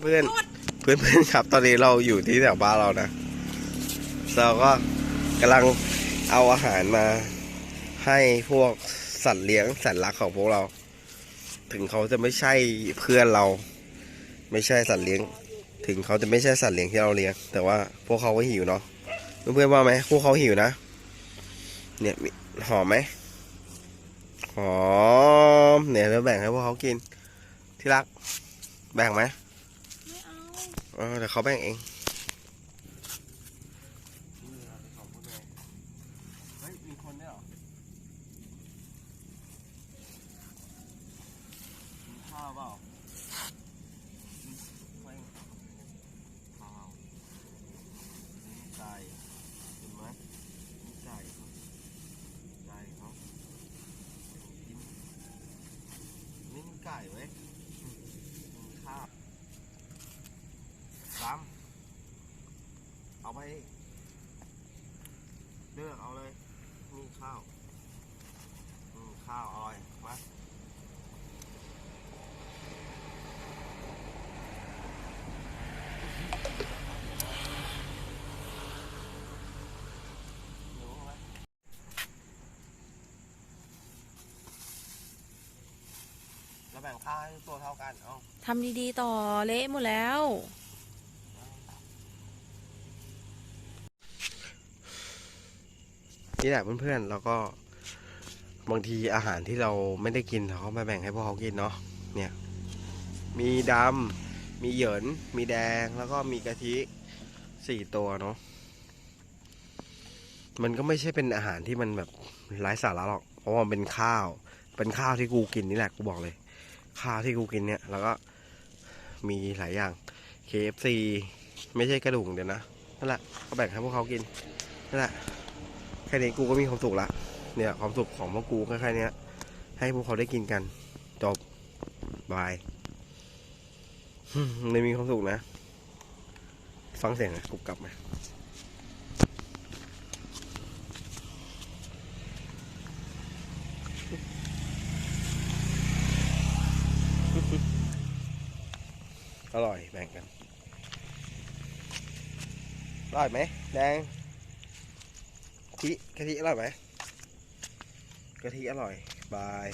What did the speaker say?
เพื่อนเพื่อนเพื่อนครับ ตอนนี้เราอยู่ที่แถวบ้านเรานะเราก็กำลังเอาอาหารมา ให้พวกสัตว์เลี้ยงสัตว์รักของพวกเรา ถึงเขาจะไม่ใช่เพื่อนเรา ไม่ใช่สัตว์เลี้ยง ถึงเขาจะไม่ใช่สัตว์เลี้ยงที่เราเลี้ยง แต่ว่าพวกเขาก็หิวเนาะเพื่อนๆว่าไหมพวกเขาหิวนะ เนี่ยมีหอมไหมหอมเนี่ยเราแบ่งให้พวกเขากิน ที่รัก แบ่งไหมไม่เอาเออเดี๋ยวเขาแบ่งเองมีคนด้วยเหรอมีข้าวเปล่าไม่ข้าวนี่ไก่เห็นไหมนี่ไก่ไก่เขากินนี่มันไก่เว้ยมีข้าว สามเอาไปเลือกเอาเลยนี่ข้าวข้าวอร่อยมาหนูเอาไว้แล้วแบ่งข้าให้ตัวเท่ากัน เอาทำดีๆ ต่อเละหมดแล้ว นี่แหละเพื่อนๆแล้วก็บางทีอาหารที่เราไม่ได้กินเรามาแบ่งให้พวกเขากินเนาะเนี่ยมีดำมีเหยินมีแดงแล้วก็มีกะทิสี่ตัวเนาะมันก็ไม่ใช่เป็นอาหารที่มันแบบไร้สาระหรอก เพราะว่ามันเป็นข้าว เป็นข้าวที่กูกินนี่แหละกูบอกเลย ข้าวที่กูกินเนี่ย แล้วก็มีหลายอย่าง KFC ไม่ใช่กระดูกเดี๋ยวนะนั่นแหละก็แบ่งให้พวกเขากินนั่นแหละ แค่นี้กูก็มีความสุขละเนี่ยความสุขของพวกกูก็แค่นี้ให้พวกเขาได้กินกัน จบบายฮึ่มเลยมีความสุขนะ ฟังเสียงนะกูกลับมาอร่อยแบ่งกันอร่อยไหมแดง ทิกะทิอร่อยไหมกะทิอร่อย บาย